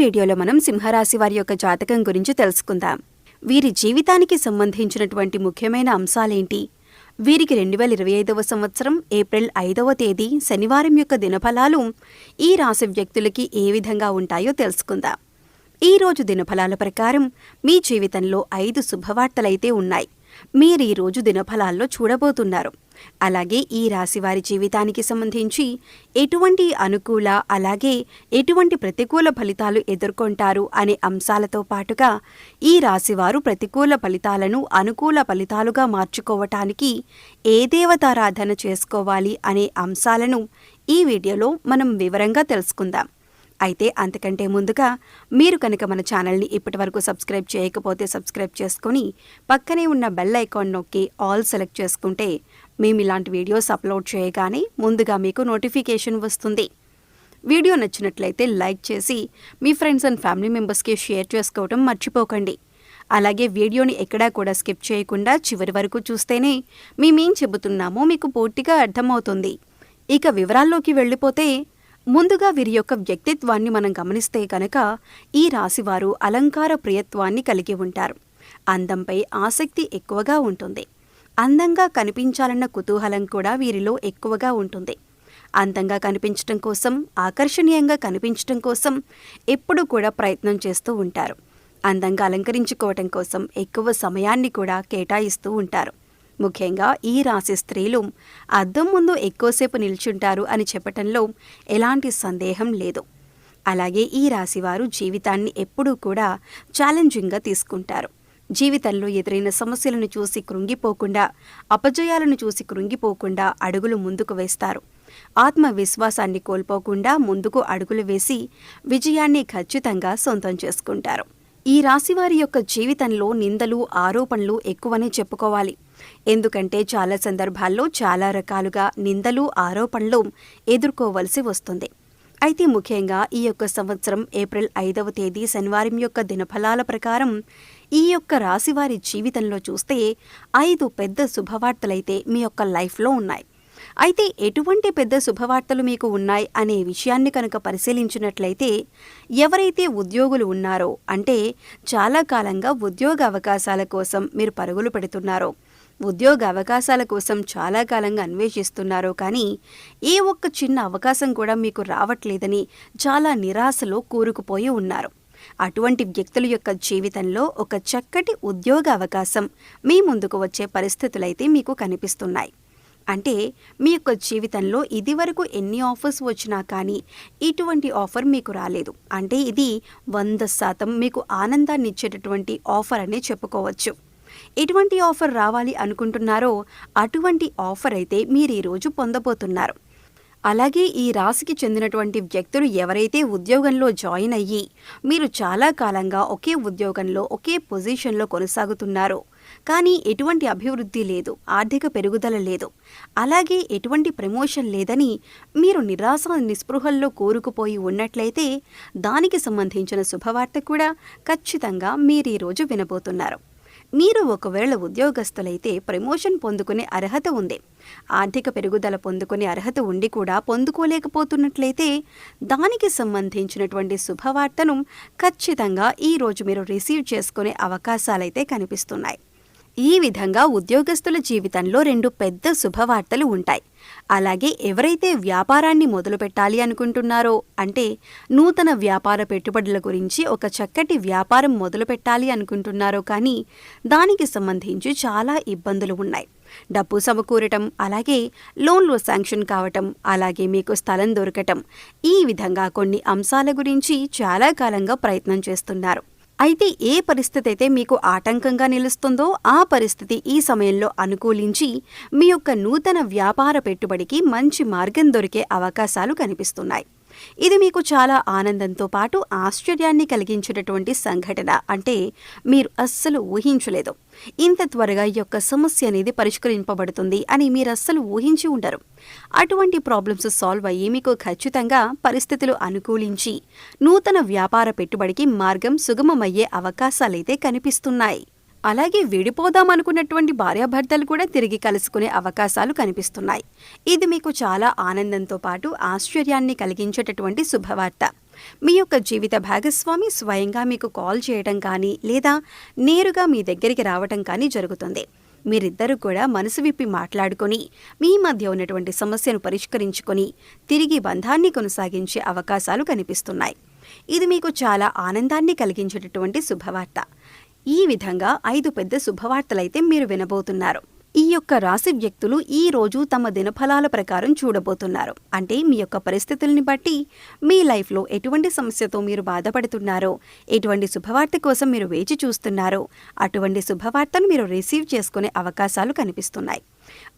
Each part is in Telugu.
వీడియోలో మనం సింహరాశి వారి యొక్క జాతకం గురించి తెలుసుకుందాం. వీరి జీవితానికి సంబంధించినటువంటి ముఖ్యమైన అంశాలేంటి? వీరికి రెండు వేల ఇరవై ఐదవ సంవత్సరం ఏప్రిల్ ఐదవ తేదీ శనివారం యొక్క దినఫలాలు ఈ రాశి వ్యక్తులకి ఏ విధంగా ఉంటాయో తెలుసుకుందాం. ఈ రోజు దినఫలాల ప్రకారం మీ జీవితంలో ఐదు శుభవార్తలైతే ఉన్నాయి. మీరు ఈ రోజు దినఫలాల్లో చూడబోతున్నారు. అలాగే ఈ రాశి వారి జీవితానికి సంబంధించి ఎటువంటి అనుకూల అలాగే ఎటువంటి ప్రతికూల ఫలితాలు ఎదుర్కొంటారు అనే అంశాలతో పాటుగా ఈ రాశివారు ప్రతికూల ఫలితాలను అనుకూల ఫలితాలుగా మార్చుకోవటానికి ఏ దేవతారాధన చేసుకోవాలి అనే అంశాలను ఈ వీడియోలో మనం వివరంగా తెలుసుకుందాం. అయితే అంతకంటే ముందుగా మీరు కనుక మన ఛానల్ని ఇప్పటివరకు సబ్స్క్రైబ్ చేయకపోతే సబ్స్క్రైబ్ చేసుకొని పక్కనే ఉన్న బెల్ ఐకాన్ నొక్కి ఆల్ సెలెక్ట్ చేసుకుంటే మేము ఇలాంటి వీడియోస్ అప్లోడ్ చేయగానే ముందుగా మీకు నోటిఫికేషన్ వస్తుంది. వీడియో నచ్చినట్లయితే లైక్ చేసి మీ ఫ్రెండ్స్ అండ్ ఫ్యామిలీ మెంబర్స్కి షేర్ చేసుకోవడం మర్చిపోకండి. అలాగే వీడియోని ఎక్కడా కూడా స్కిప్ చేయకుండా చివరి వరకు చూస్తేనే మేమేం చెబుతున్నామో మీకు పూర్తిగా అర్థమవుతుంది. ఇక వివరాల్లోకి వెళ్ళిపోతే ముందుగా వీరి యొక్క వ్యక్తిత్వాన్ని మనం గమనిస్తే కనుక ఈ రాశివారు అలంకార ప్రియత్వాన్ని కలిగి ఉంటారు. అందంపై ఆసక్తి ఎక్కువగా ఉంటుంది. అందంగా కనిపించాలన్న కుతూహలం కూడా వీరిలో ఎక్కువగా ఉంటుంది. అందంగా కనిపించటం కోసం ఆకర్షణీయంగా కనిపించటం కోసం ఎప్పుడూ కూడా ప్రయత్నం చేస్తూ ఉంటారు. అందంగా అలంకరించుకోవటం కోసం ఎక్కువ సమయాన్ని కూడా కేటాయిస్తూ ఉంటారు. ముఖ్యంగా ఈ రాశి స్త్రీలు అద్దం ముందు ఎక్కువసేపు నిల్చుంటారు అని చెప్పటంలో ఎలాంటి సందేహం లేదు. అలాగే ఈ రాశివారు జీవితాన్ని ఎప్పుడూ కూడా ఛాలెంజింగ్గా తీసుకుంటారు. జీవితంలో ఎదురైన సమస్యలను చూసి కృంగిపోకుండా అపజయాలను చూసి కృంగిపోకుండా అడుగులు ముందుకు వేస్తారు. ఆత్మవిశ్వాసాన్ని కోల్పోకుండా ముందుకు అడుగులు వేసి విజయాన్ని ఖచ్చితంగా సొంతం చేసుకుంటారు. ఈ రాశివారి యొక్క జీవితంలో నిందలు ఆరోపణలు ఎక్కువనే చెప్పుకోవాలి. ఎందుకంటే చాలా సందర్భాల్లో చాలా రకాలుగా నిందలు ఆరోపణలు ఎదుర్కోవలసి వస్తుంది. అయితే ముఖ్యంగా ఈ యొక్క సంవత్సరం ఏప్రిల్ ఐదవ తేదీ శనివారం యొక్క దినఫలాల ప్రకారం ఈ యొక్క రాశివారి జీవితంలో చూస్తే ఐదు పెద్ద శుభవార్తలైతే మీ యొక్క లైఫ్లో ఉన్నాయి. అయితే ఎటువంటి పెద్ద శుభవార్తలు మీకు ఉన్నాయి అనే విషయాన్ని కనుక పరిశీలించినట్లయితే ఎవరైతే ఉద్యోగులు ఉన్నారో అంటే చాలా కాలంగా ఉద్యోగ అవకాశాల కోసం మీరు పరుగులు పెడుతున్నారో ఉద్యోగ అవకాశాల కోసం చాలా కాలంగా అన్వేషిస్తున్నారో. కానీ ఏ ఒక్క చిన్న అవకాశం కూడా మీకు రావట్లేదని చాలా నిరాశలో కూరుకుపోయి ఉన్నారు. అటువంటి వ్యక్తుల యొక్క జీవితంలో ఒక చక్కటి ఉద్యోగ అవకాశం మీ ముందుకు వచ్చే పరిస్థితులైతే మీకు కనిపిస్తున్నాయి. అంటే మీ యొక్క జీవితంలో ఇదివరకు ఎన్ని ఆఫర్స్ వచ్చినా కానీ ఇటువంటి ఆఫర్ మీకు రాలేదు. అంటే ఇది వంద శాతం మీకు ఆనందాన్ని ఇచ్చేటటువంటి ఆఫర్ అనే చెప్పుకోవచ్చు. ఎటువంటి ఆఫర్ రావాలి అనుకుంటున్నారో అటువంటి ఆఫర్ అయితే మీరు ఈరోజు పొందబోతున్నారు. అలాగే ఈ రాశికి చెందినటువంటి వ్యక్తులు ఎవరైతే ఉద్యోగంలో జాయిన్ అయ్యి మీరు చాలా కాలంగా ఒకే ఉద్యోగంలో ఒకే పొజిషన్లో కొనసాగుతున్నారో. కానీ ఎటువంటి అభివృద్ధి లేదు ఆర్థిక పెరుగుదల లేదు. అలాగే ఎటువంటి ప్రమోషన్ లేదని మీరు నిరాశ నిస్పృహల్లో కోరుకుపోయి ఉన్నట్లయితే దానికి సంబంధించిన శుభవార్త కూడా ఖచ్చితంగా మీరు ఈరోజు వినబోతున్నారు. మీరు ఒకవేళ ఉద్యోగస్తులైతే ప్రమోషన్ పొందుకునే అర్హత ఉంది. ఆర్థిక పెరుగుదల పొందుకునే అర్హత ఉండి కూడా పొందుకోలేకపోతున్నట్లయితే దానికి సంబంధించినటువంటి శుభవార్తను ఖచ్చితంగా ఈరోజు మీరు రిసీవ్ చేసుకునే అవకాశాలైతే కనిపిస్తున్నాయి. ఈ విధంగా ఉద్యోగస్తుల జీవితంలో రెండు పెద్ద శుభవార్తలు ఉంటాయి. అలాగే ఎవరైతే వ్యాపారాన్ని మొదలు పెట్టాలి అనుకుంటున్నారో అంటే నూతన వ్యాపార పెట్టుబడుల గురించి ఒక చక్కటి వ్యాపారం మొదలు పెట్టాలి అనుకుంటున్నారో కానీ దానికి సంబంధించి చాలా ఇబ్బందులు ఉన్నాయి. డబ్బు సమకూరటం అలాగే లోన్లు శాంక్షన్ కావటం అలాగే మీకు స్థలం దొరకటం ఈ విధంగా కొన్ని అంశాల గురించి చాలా కాలంగా ప్రయత్నం చేస్తున్నారు. అయితే ఏ పరిస్థితి అయితే మీకు ఆటంకంగా నిలుస్తుందో ఆ పరిస్థితి ఈ సమయంలో అనుకూలించి మీ యొక్క నూతన వ్యాపార పెట్టుబడికి మంచి మార్గం దొరికే అవకాశాలు కనిపిస్తున్నాయి. ఇది మీకు చాలా ఆనందంతో పాటు ఆశ్చర్యాన్ని కలిగించేటటువంటి సంఘటన. అంటే మీరు అస్సలు ఊహించలేదు. ఇంత త్వరగా ఈ యొక్క సమస్య అనేది పరిష్కరింపబడుతుంది అని మీరు అస్సలు ఊహించి ఉండరు. అటువంటి ప్రాబ్లమ్స్ సాల్వ్ అయ్యి మీకు ఖచ్చితంగా పరిస్థితులు అనుకూలించి నూతన వ్యాపార పెట్టుబడికి మార్గం సుగమమయ్యే అవకాశాలైతే కనిపిస్తున్నాయి. అలాగే విడిపోదాం అనుకున్నటువంటి భార్యాభర్తలు కూడా తిరిగి కలుసుకునే అవకాశాలు కనిపిస్తున్నాయి. ఇది మీకు చాలా ఆనందంతో పాటు ఆశ్చర్యాన్ని కలిగించేటటువంటి శుభవార్త. మీ యొక్క జీవిత భాగస్వామి స్వయంగా మీకు కాల్ చేయడం కానీ లేదా నేరుగా మీ దగ్గరికి రావటం కానీ జరుగుతుంది. మీరిద్దరూ కూడా మనసు విప్పి మాట్లాడుకొని మీ మధ్య ఉన్నటువంటి సమస్యను పరిష్కరించుకొని తిరిగి బంధాన్ని కొనసాగించే అవకాశాలు కనిపిస్తున్నాయి. ఇది మీకు చాలా ఆనందాన్ని కలిగించేటటువంటి శుభవార్త. ఈ విధంగా ఐదు పెద్ద శుభవార్తలైతే మీరు వినబోతున్నారు. ఈ యొక్క రాశి వ్యక్తులు ఈ రోజు తమ దినఫలాల ప్రకారం చూడబోతున్నారు. అంటే మీ యొక్క పరిస్థితుల్ని బట్టి మీ లైఫ్లో ఎటువంటి సమస్యతో మీరు బాధపడుతున్నారో ఎటువంటి శుభవార్త కోసం మీరు వేచి చూస్తున్నారో అటువంటి శుభవార్తను మీరు రిసీవ్ చేసుకునే అవకాశాలు కనిపిస్తున్నాయి.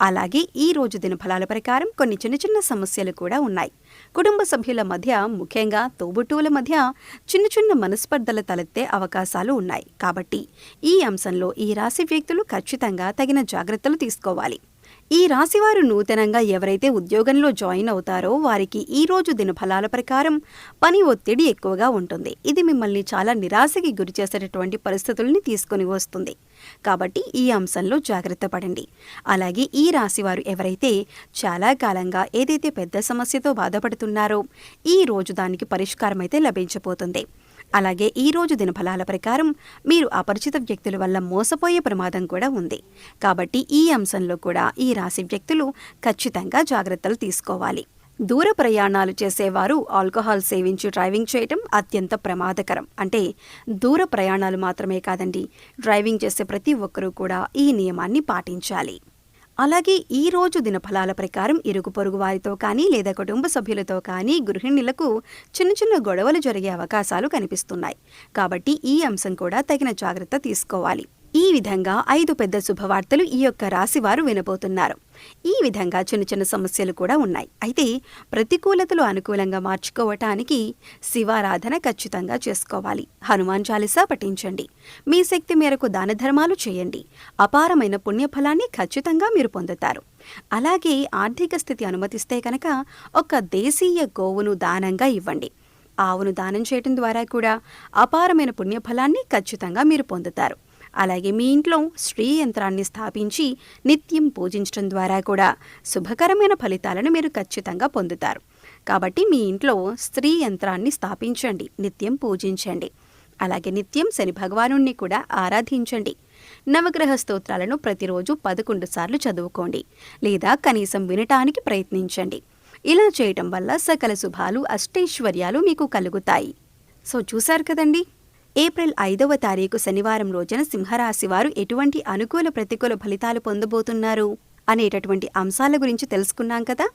అలాగే ఈ రోజు దినఫలాల ప్రకారం కొన్ని చిన్న చిన్న సమస్యలు కూడా ఉన్నాయి. కుటుంబ సభ్యుల మధ్య ముఖ్యంగా తోబుట్టువుల మధ్య చిన్న చిన్న మనస్పర్ధలు తలెత్తే అవకాశాలు ఉన్నాయి. కాబట్టి ఈ అంశంలో ఈ రాశి వ్యక్తులు ఖచ్చితంగా తగిన జాగ్రత్తలు తీసుకోవాలి. ఈ రాశివారు నూతనంగా ఎవరైతే ఉద్యోగంలో జాయిన్ అవుతారో వారికి ఈ రోజు దినఫలాల ప్రకారం పని ఒత్తిడి ఎక్కువగా ఉంటుంది. ఇది మిమ్మల్ని చాలా నిరాశకి గురి చేసేటటువంటి పరిస్థితుల్ని తీసుకొని వస్తుంది. కాబట్టి ఈ అంశంలో జాగ్రత్త పడండి. అలాగే ఈ రాశివారు ఎవరైతే చాలా కాలంగా ఏదైతే పెద్ద సమస్యతో బాధపడుతున్నారో ఈ రోజు దానికి పరిష్కారం అయితే లభించబోతుంది. అలాగే ఈ రోజు దినఫలాల ప్రకారం మీరు అపరిచిత వ్యక్తుల వల్ల మోసపోయే ప్రమాదం కూడా ఉంది. కాబట్టి ఈ అంశంలో కూడా ఈ రాశి వ్యక్తులు ఖచ్చితంగా జాగ్రత్తలు తీసుకోవాలి. దూర ప్రయాణాలు చేసేవారు ఆల్కహాల్ సేవించి డ్రైవింగ్ చేయటం అత్యంత ప్రమాదకరం. అంటే దూర ప్రయాణాలు మాత్రమే కాదండి డ్రైవింగ్ చేసే ప్రతి ఒక్కరూ కూడా ఈ నియమాన్ని పాటించాలి. అలాగే ఈ రోజు దినఫలాల ప్రకారం ఇరుగు పొరుగు వారితో కానీ లేదా కుటుంబ సభ్యులతో కానీ గృహిణులకు చిన్న చిన్న గొడవలు జరిగే అవకాశాలు కనిపిస్తున్నాయి. కాబట్టి ఈ అంశం కూడా తగిన జాగ్రత్త తీసుకోవాలి. ఈ విధంగా ఐదు పెద్ద శుభవార్తలు ఈ యొక్క రాశివారు వినబోతున్నారు. ఈ విధంగా చిన్న చిన్న సమస్యలు కూడా ఉన్నాయి. అయితే ప్రతికూలతలు అనుకూలంగా మార్చుకోవటానికి శివారాధన ఖచ్చితంగా చేసుకోవాలి. హనుమాన్ చాలీసా పఠించండి. మీ శక్తి మేరకు దాన ధర్మాలు చేయండి. అపారమైన పుణ్యఫలాన్ని ఖచ్చితంగా మీరు పొందుతారు. అలాగే ఆర్థిక స్థితి అనుమతిస్తే కనుక ఒక దేశీయ గోవును దానంగా ఇవ్వండి. ఆవును దానం చేయటం ద్వారా కూడా అపారమైన పుణ్యఫలాన్ని ఖచ్చితంగా మీరు పొందుతారు. అలాగే మీ ఇంట్లో శ్రీ యంత్రాన్ని స్థాపించి నిత్యం పూజించడం ద్వారా కూడా శుభకరమైన ఫలితాలను మీరు ఖచ్చితంగా పొందుతారు. కాబట్టి మీ ఇంట్లో స్త్రీ యంత్రాన్ని స్థాపించండి నిత్యం పూజించండి. అలాగే నిత్యం శని భగవానుణ్ణి కూడా ఆరాధించండి. నవగ్రహ స్తోత్రాలను ప్రతిరోజు పదకొండు సార్లు చదువుకోండి లేదా కనీసం వినటానికి ప్రయత్నించండి. ఇలా చేయటం వల్ల సకల శుభాలు అష్టైశ్వర్యాలు మీకు కలుగుతాయి. సో చూశారు కదండి? ఏప్రిల్ ఐదవ తారీఖు శనివారం రోజున సింహరాశి వారు ఎటువంటి అనుకూల ప్రతికూల ఫలితాలు పొందబోతున్నారు అనేటటువంటి అంశాల గురించి తెలుసుకున్నాం కదా?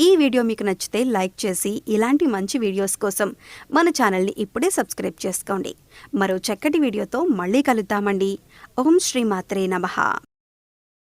ఈ వీడియో మీకు నచ్చితే లైక్ చేసి ఇలాంటి మంచి వీడియోస్ కోసం మన ఛానల్ని ఇప్పుడే సబ్స్క్రైబ్ చేసుకోండి. మరో చక్కటి వీడియోతో మళ్ళీ కలుద్దామండి. ఓం శ్రీ మాత్రే నమః.